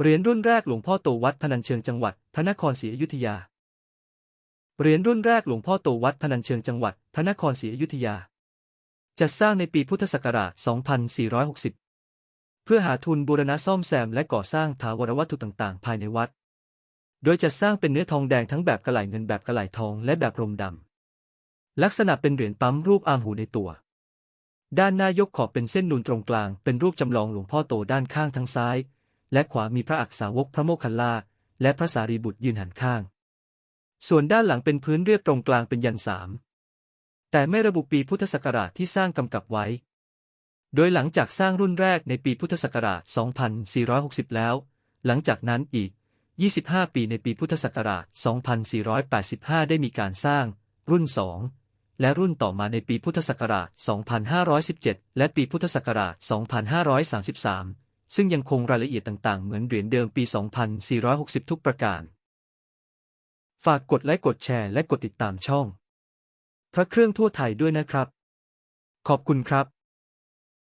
เหรียญรุ่นแรกหลวงพ่อโตวัดพนัญเชิงจังหวัดพระนครศรีอยุธยา เหรียญรุ่นแรกหลวงพ่อโตวัดพนัญเชิงจังหวัดพระนครศรีอยุธยา จัดสร้างในปีพุทธศักราช 2460 เพื่อหาทุนบูรณะซ่อมแซมและก่อสร้างถาวรวัตถุต่างๆ ภายในวัด โดยจัดสร้างเป็นเนื้อทองแดงทั้งแบบกระไหลเงินแบบกระไหลทองและแบบรมดำ ลักษณะเป็นเหรียญปั๊มรูปอามหูในตัว ด้านหน้ายกขอบเป็นเส้นนูนตรงกลาง เป็นรูปจำลองหลวงพ่อโตด้านข้างทั้งซ้าย และขวามีพระอักษาวกพระโมคคัลลา และพระสารีบุตรยืนหันข้าง ส่วนด้านหลังเป็นพื้นเรียบตรงกลางเป็นยันสามแต่ไม่ระบุปีพุทธศักราชที่สร้างกำกับไว้ โดยหลังจากสร้างรุ่นแรกในปีพุทธศักราช 2460 แล้ว หลังจากนั้นอีก 25 ปีในปีพุทธศักราช 2485 ได้มีการสร้าง รุ่น 2 และรุ่นต่อมาในปีพุทธศักราช 2517 และปีพุทธศักราช 2533 ซึ่งยังคงรายละเอียดต่างๆ เหมือนเหรียญเดิมปี 2460 ทุกประการ ฝากกดไลค์กดแชร์และกดติดตามช่อง พระเครื่องทั่วไทยด้วยนะครับ ขอบคุณครับ